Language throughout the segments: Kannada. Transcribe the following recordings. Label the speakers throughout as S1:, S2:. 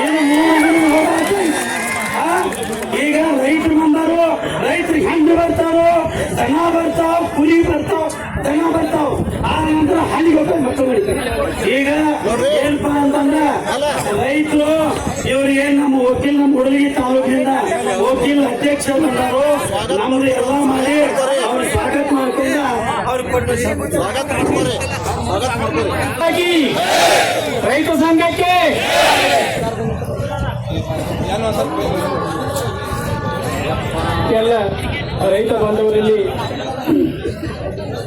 S1: ಏನು ಮೂರು ದಿನ ಹೋರಾಟ? ಈಗ ರೈತರು ಬಂದಾರು ರೈತರು ಹೆಂಗ್ ಬರ್ತಾರೋ ದನ ಬರ್ತಾವ ಕುರಿ ಬರ್ತಾವ ದನ ಬರ್ತಾವ ಆ ನಂತರ ಹಳ್ಳಿಗೆ ಹೋಗ್ತಾರೆ ಮಕ್ಕಳು ಹೊಡಿತಾರೆ. ಈಗ ಏನಪ್ಪ ಅಂತಂದ್ರ ರೈತರು ಇವ್ರು ಏನು ನಮ್ಮ ವಕೀಲ್ ನಮ್ಮ ಹುಡುಗಿ ತಾಲೂಕಿನಿಂದ ವಕೀಲ್ ಅಧ್ಯಕ್ಷರು ಬಂದಾರು ನಮ್ದು ಎಲ್ಲ ಮಾಡಿ ಅವ್ರ ಸ್ವಾಗತ ಮಾಡ್ಕೊಂಡ ಅವ್ರು ಕೊಟ್ಟು
S2: ಸ್ವಾಗತ ಮಾಡ್ತಾರೆ ಸ್ವಾಗತ
S1: ಮಾಡ್ತಾರೆ ರೈತ ಸಂಘಕ್ಕೆ.
S3: ಎಲ್ಲ ರೈತ ಬಾಂಧವರಲ್ಲಿ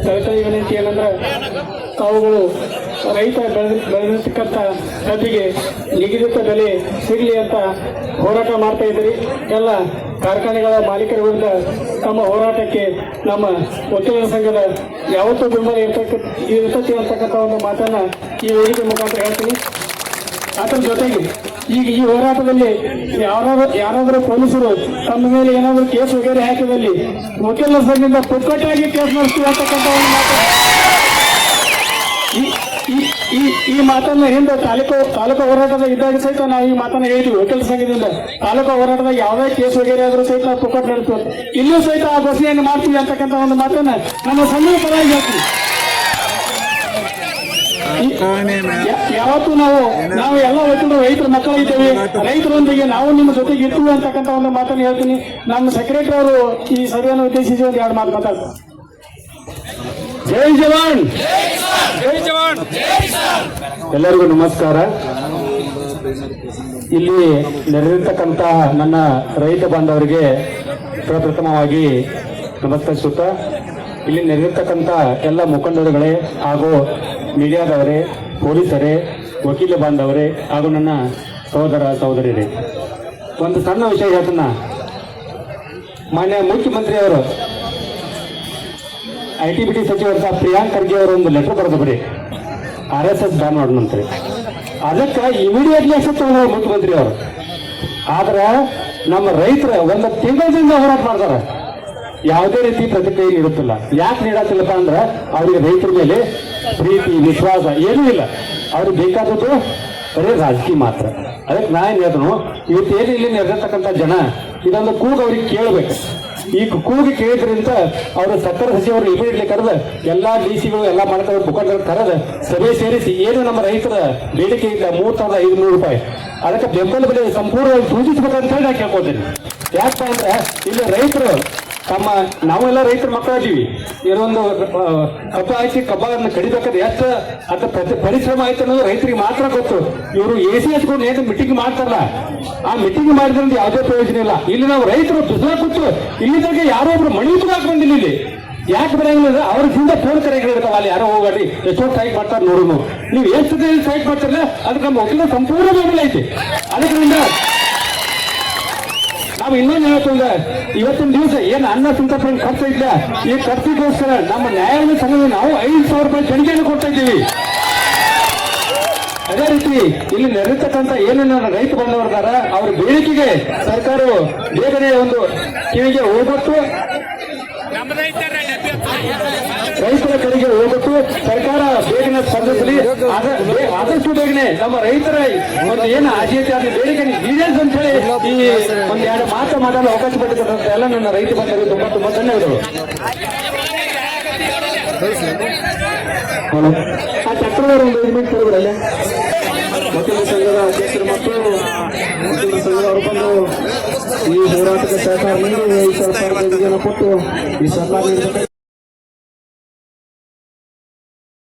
S3: ಕಳಕಳಿ ವಿನಂತಿ ಏನಂದ್ರೆ ತಾವುಗಳು ರೈತ ಬೆಳೆದ ಬೆಳೆದಿರ್ತಕ್ಕಂಥ ಕಬ್ಬಿಗೆ ನಿಗದಿತ ಬೆಲೆ ಸಿಗಲಿ ಅಂತ ಹೋರಾಟ ಮಾಡ್ತಾ ಇದ್ದೀರಿ. ಎಲ್ಲ ಕಾರ್ಖಾನೆಗಳ ಮಾಲೀಕರ ವಿರುದ್ಧ ತಮ್ಮ ಹೋರಾಟಕ್ಕೆ ನಮ್ಮ ವಕೀಲರ ಸಂಘದ ಯಾವತ್ತೂ ಬೆಂಬಲ ಇರ್ತಕ್ಕ, ಇರ್ತತಿ ಅಂತಕ್ಕಂಥ ಒಂದು ಮಾತನ್ನ ಈ ವೇದಿಕೆ ಮುಖಾಂತರ ಹೇಳ್ತೀನಿ. ಅದರ ಜೊತೆಗೆ ಈಗ ಈ ಹೋರಾಟದಲ್ಲಿ ಯಾರಾದ್ರೂ, ಯಾರಾದರೂ ಪೊಲೀಸರು ತಮ್ಮ ಮೇಲೆ ಏನಾದರೂ ಕೇಸ್ ವಗೇರೆ ಹಾಕಿದಲ್ಲಿ ವಕೀಲರ ಸಂಘದಿಂದ ಪುಕ್ಕಟ್ಟಾಗಿ ಕೇಸ್ ನಡೆಸ್ತೀವಿ ಅಂತಕ್ಕಂಥ ಒಂದು ಮಾತು. ಮಾತನ್ನ ಹಿಂದೆ ತಾಲೂಕು ತಾಲೂಕು ಹೋರಾಟದ ಇದ್ದಾಗ ಸಹಿತ ನಾವು ಈ ಮಾತನ್ನ ಹೇಳಿದ್ವಿ. ವಕೀಲ ಸಂಘದಿಂದ ತಾಲೂಕು ಹೋರಾಟದ ಯಾವುದೇ ಕೇಸ್ ವಗೇರೆ ಆದ್ರೂ ಸಹಿತ ನಾವು ಪುಕ್ಕಟ್ ನಡೆಸ್ತೀವಿ ಇಲ್ಲೂ ಸಹಿತ ಆ ಘೋಷಣೆಯನ್ನು ಮಾಡ್ತೀವಿ ಅಂತಕ್ಕಂಥ ಒಂದು ಮಾತನ್ನ ನಮ್ಮ ಸಂಘದ ಪರವಾಗಿ ಹೇಳ್ತೀವಿ. ಯಾವತ್ತು ಯಾವತ್ತೂ ನಾವು ನಾವು ಎಲ್ಲ ವಕೀಲರು ರೈತರ ಮಕ್ಕಳಿದ್ದೇವೆ ರೈತರೊಂದಿಗೆ ನಾವು ನಿಮ್ಮ ಜೊತೆಗೆ ಇರ್ತೀವಿ ಅಂತಕ್ಕಂಥ ಒಂದು ಮಾತನ್ನು ಹೇಳ್ತೀನಿ. ನಮ್ಮ ಸೆಕ್ರೆಟರಿ ಅವರು ಈ ಸಭೆಯನ್ನು ಉದ್ದೇಶಿಸಿ ಒಂದು ಎರಡು ಮಾತು ಮಾತಾಡ್ತಾರೆ ಜೈ ಜವಾನ್. ಜೈ ಜವಾನ್. ಎಲ್ಲರಿಗೂ ನಮಸ್ಕಾರ. ಇಲ್ಲಿ ನೆರೆದಿರ್ತಕ್ಕಂಥ ನನ್ನ ರೈತ ಬಾಂಧವರಿಗೆ ಪ್ರಪ್ರಥಮವಾಗಿ ನಮಸ್ಕರಿಸುತ್ತ ಇಲ್ಲಿ ನೆರೆದಿರ್ತಕ್ಕಂಥ ಎಲ್ಲ ಮುಖಂಡರುಗಳೇ ಹಾಗೂ ಮೀಡಿಯಾದವರೇ, ಪೊಲೀಸರೇ, ವಕೀಲ ಬಾಂಧವರೇ ಹಾಗೂ ನನ್ನ ಸಹೋದರ ಸಹೋದರಿಯರೇ. ಒಂದು ಸಣ್ಣ ವಿಷಯ ಹೇಳ್ತನ್ನ ಮಾನ್ಯ ಮುಖ್ಯಮಂತ್ರಿಯವರು ಐ ಟಿ ಬಿ ಟಿ ಸಚಿವರ ಪ್ರಿಯಾಂಕ್ ಖರ್ಗೆ ಅವರು ಒಂದು ಲೆಟರ್ ಬರೆದು ಬರೀ ಆರ್ ಎಸ್ ಎಸ್ ಬ್ಯಾನ್ ಮಾಡೋಣಂತ್ರಿ ಅದಕ್ಕೆ ಇಮಿಡಿಯೇಟ್ಲಿ ಅಷ್ಟು ತಗೊಂಡ್ರು ಮುಖ್ಯಮಂತ್ರಿ ಅವರು. ಆದ್ರೆ ನಮ್ಮ ರೈತರು ಒಂದು ತಿಂಗಳಿಂದ ಹೋರಾಟ ಮಾಡ್ತಾರೆ ಯಾವುದೇ ರೀತಿ ಪ್ರತಿಕ್ರಿಯೆ ನೀಡುತ್ತಿಲ್ಲ. ಯಾಕೆ ನೀಡತ್ತಿಲ್ಲಪ್ಪ ಅಂದ್ರೆ ಅವರಿಗೆ ರೈತರ ಮೇಲೆ ಪ್ರೀತಿ, ವಿಶ್ವಾಸ ಏನೂ ಇಲ್ಲ. ಅವ್ರಿಗೆ ಬೇಕಾದದ್ದು ಬರೀ ರಾಜಕೀಯ ಮಾತ್ರ. ಅದಕ್ಕೆ ನಾ ಏನು ಹೇಳಿದ್ರು ಇವತ್ತು ಏನು ಇಲ್ಲಿ ನೆರೆದಿರ್ತಕ್ಕಂಥ ಜನ, ಇದೊಂದು ಕೂಗು ಅವ್ರಿಗೆ ಕೇಳಬೇಕು. ಈ ಕೂಗಿ ಕೇಳಿದ್ರಿಂದ ಅವರು ಸಕ್ಕರೆ ಸಚಿವರು ಇಮಿಡಿಯೇಟ್ಲಿ ಕರೆದ ಎಲ್ಲಾ ಡಿ ಸಿಗಳು ಎಲ್ಲ ಮಾಡ್ತಾರೆ, ಮುಖಂಡರು ಕರೆದ ಸಭೆ ಸೇರಿಸಿ ಏನು ನಮ್ಮ ರೈತರ ಬೇಡಿಕೆ ಇಲ್ಲ, ಮೂರ್ ಸಾವಿರದ ಐದುನೂರು ರೂಪಾಯಿ. ಅದಕ್ಕೆ ಬೆಂಬಲ ಬೆಲೆ ಸಂಪೂರ್ಣವಾಗಿ ಸೂಚಿಸಬೇಕಂತ ಹೇಳಿ ನಾ ಕೇಳ್ಕೊತೀನಿ. ಯಾಕಪ್ಪ ಇಲ್ಲಿ ರೈತರು ತಮ್ಮ ನಾವೆಲ್ಲ ರೈತರ ಮಕ್ಕಳಾಗಿವಿ ಇದೊಂದು ಕಬ್ಬ ಹಾಕಿ ಕಬ್ಬನ್ನು ಕಡಿಬೇಕಾದ್ರೆ ಎಷ್ಟು ಪ್ರತಿ ಪರಿಶ್ರಮ ಆಯ್ತು ಅನ್ನೋದು ರೈತರಿಗೆ ಮಾತ್ರ ಗೊತ್ತು. ಇವರು ಎ ಸಿ ಹಚ್ಕೊಂಡು ಏನು ಮೀಟಿಂಗ್ ಮಾಡ್ತಾರಲ್ಲ. ಆ ಮೀಟಿಂಗ್ ಮಾಡಿದ್ರಿಂದ ಯಾವುದೇ ಪ್ರಯೋಜನ ಇಲ್ಲ. ಇಲ್ಲಿ ನಾವು ರೈತರು ದುಡ್ಡು ಕೂತು ಇಲ್ಲಿ ತನಕ ಯಾರೋ ಒಬ್ರು ಮಣಿ ಹಾಕಿ ಬಂದಿಲ್ಲ ಇಲ್ಲಿ. ಯಾಕೆ ಬರಂಗಿಲ್ಲ ಅವ್ರ ಹಿಂದೆ ಫೋನ್ ಕರೆಗಳಿರ್ತಾವ, ಅಲ್ಲಿ ಯಾರೋ ಹೋಗಾಡಿ ಎಷ್ಟೋ ಸೈಟ್ ಮಾಡ್ತಾರೆ ನೋಡೋನು. ನೀವು ಎಷ್ಟು ಸೈಟ್ ಮಾಡ್ತಾರಲ್ಲ, ಅದಕ್ಕೆ ನಮ್ಮ ವಕೀಲ ಸಂಪೂರ್ಣ ಐತಿ. ಅದರಿಂದ ನಾವು ಇನ್ನೊಂದು ಹೇಳ್ತಂದ್ರೆ ಇವತ್ತಿನ ದಿವಸ ಏನು ಅನ್ನ ಸಂತರ್ಪಣೆ ಖರ್ಚು ಇದ್ದ ಈ ಖರ್ಚಿಗೋಸ್ಕರ ನಮ್ಮ ನ್ಯಾಯಾಲಯ ಸಂಘದ ನಾವು ಐದು ಸಾವಿರ ರೂಪಾಯಿ ತೆರಿಗೆಯನ್ನು ಕೊಡ್ತಾ ಇದ್ದೀವಿ. ಅದೇ ರೀತಿ ಇಲ್ಲಿ ನೆರೆತಕ್ಕಂತ ಏನೇನು ರೈತ ಬಂದವರಿದಾರ ಅವ್ರ ಬೇಡಿಕೆಗೆ ಸರ್ಕಾರವು ಬೇಗನೆ ಒಂದು ಕಿವಿಗೆ ಹೋಗುತ್ತು, ರೈತರ ಕಡೆಗೆ ಹೋಗುತ್ತು, ಸರ್ಕಾರ ಬೇಗನೆ ಸ್ಪಂದಿಸಲಿ. ಆದಷ್ಟು ಬೇಗನೆ ನಮ್ಮ ರೈತರ ಒಂದು ಏನು ಆದ್ಯತೆ ಆದ ಬೇಡಿಕೆ ಈಡೇರಿಸಿ ಅಂತ ಹೇಳಿ ಈ ಒಂದ್ ಎರಡು ಮಾತು ಮಾಡಲು ಅವಕಾಶ ಎಲ್ಲ ನನ್ನ ರೈತ ಬಂಧುಗಳು ತುಂಬಾ ತುಂಬಾ ಧನ್ಯವಾದಗಳು. ಆ ಚಕ್ರದವರು ಒಂದು ಐದು ಮಿನಿಟ್ ವಕೀಲ ಸಂಘದ ಅಧ್ಯಕ್ಷರು ಮತ್ತು ವಕೀಲ ಸಂಘದವರು ಬಂದು ಈ ಹೋರಾಟಕ್ಕೆ ಸಹಕಾರ ನೀಡಿ ಈ ಕೊಟ್ಟು ಈ ಸರ್ಕಾರ